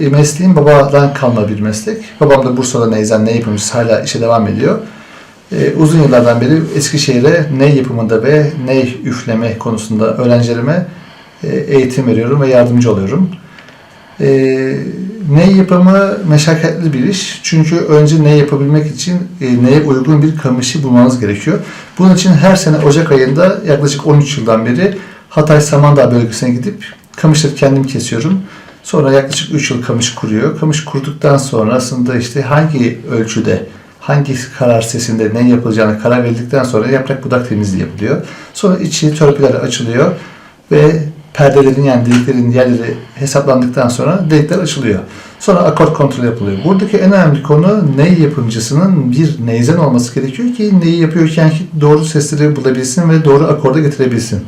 e, mesleğim babadan kalma bir meslek. Babam da Bursa'da neyzen ne yapımcısı hala işe devam ediyor. E, uzun yıllardan beri Eskişehir'e ney yapımında ve ney üfleme konusunda öğrencilerime e, eğitim veriyorum ve yardımcı oluyorum. E, ney yapımı meşakkatli bir iş. Çünkü önce ney yapabilmek için e, neye uygun bir kamışı bulmanız gerekiyor. Bunun için her sene Ocak ayında yaklaşık 13 yıldan beri Hatay Samandağ bölgesine gidip kamışları kendim kesiyorum. Sonra yaklaşık 3 yıl kamış kuruyor. Kamış kurduktan sonrasında işte hangi ölçüde, hangi karar sesinde ne yapılacağını karar verildikten sonra yaprak budak temizliği yapılıyor. Sonra içi törpüler açılıyor ve perdelerin yani deliklerin yerleri hesaplandıktan sonra delikler açılıyor. Sonra akort kontrolü yapılıyor. Buradaki en önemli konu ney yapımcısının bir neyzen olması gerekiyor ki neyi yapıyorken doğru sesleri bulabilsin ve doğru akorda getirebilsin.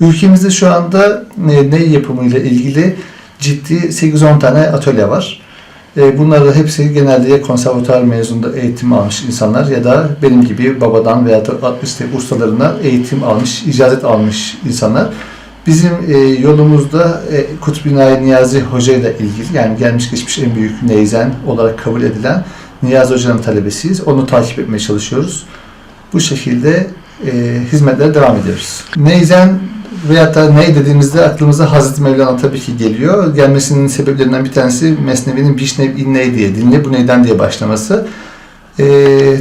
Ülkemizde şu anda e, ney yapımıyla ilgili ciddi 8-10 tane atölye var. E, Bunlar da hepsi genelde ya konservatuar mezununda eğitim almış insanlar ya da benim gibi babadan veya da işte ustalarından eğitim almış, icazet almış insanlar. Bizim e, yolumuzda e, Kutbinay Niyazi Hoca ile ilgili yani gelmiş geçmiş en büyük neyzen olarak kabul edilen Niyazi Hoca'nın talebesiyiz. Onu takip etmeye çalışıyoruz. Bu şekilde e, hizmetlere devam ediyoruz. Neyzen veyahut da ney dediğimizde aklımıza Hazreti Mevlana tabii ki geliyor. Gelmesinin sebeplerinden bir tanesi Mesnevi'nin Bişnev İnney diye, dinle bu neyden diye başlaması. E,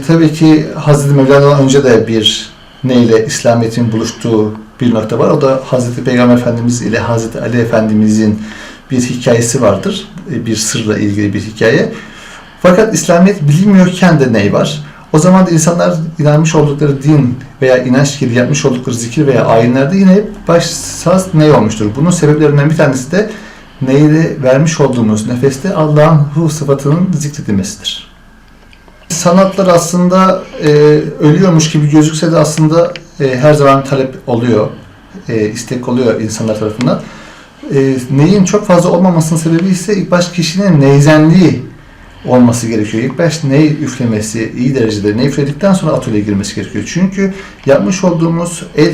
tabii ki Hazreti Mevlana'dan önce de bir neyle İslamiyet'in buluştuğu bir nokta var. O da Hazreti Peygamber Efendimiz ile Hazreti Ali Efendimizin bir hikayesi vardır. E, Bir sırla ilgili bir hikaye. Fakat İslamiyet bilinmiyorken de ney var? O zaman da insanlar inanmış oldukları din veya inanç gibi yapmış oldukları zikir veya ayinlerde yine hep başsaz ney olmuştur. Bunun sebeplerinden bir tanesi de neyle vermiş olduğumuz nefeste Allah'ın hu sıfatının zikredilmesidir. Sanatlar aslında e, ölüyormuş gibi gözükse de aslında e, her zaman talep oluyor, e, istek oluyor insanlar tarafından. E, neyin çok fazla olmamasının sebebi ise ilk baş kişinin neyzenliği olması gerekiyor. İlk baş ney üflemesi, iyi derecede ney üfledikten sonra atölyeye girmesi gerekiyor. Çünkü yapmış olduğumuz el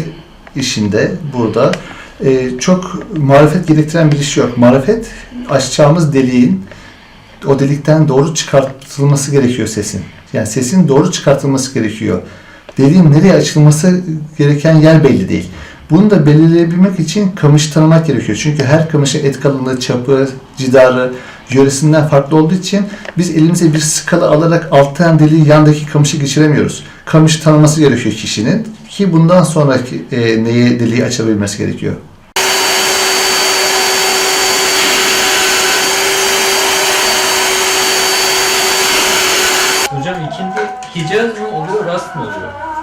işinde burada e, çok marifet gerektiren bir iş yok. Marifet açacağımız deliğin o delikten doğru çıkartılması gerekiyor sesin. Yani sesin doğru çıkartılması gerekiyor. Deliğin nereye açılması gereken yer belli değil. Bunu da belirleyebilmek için kamışı tanımak gerekiyor. Çünkü her kamışın et kalınlığı, çapı, cidarı yöresinden farklı olduğu için biz elimize bir skala alarak alttan deliği yandaki kamışı geçiremiyoruz. Kamışı tanıması gerekiyor kişinin ki bundan sonraki e, neye deliği açabilmesi gerekiyor. Hocam ilkinde Hicaz mı oluyor, Rast mı oluyor?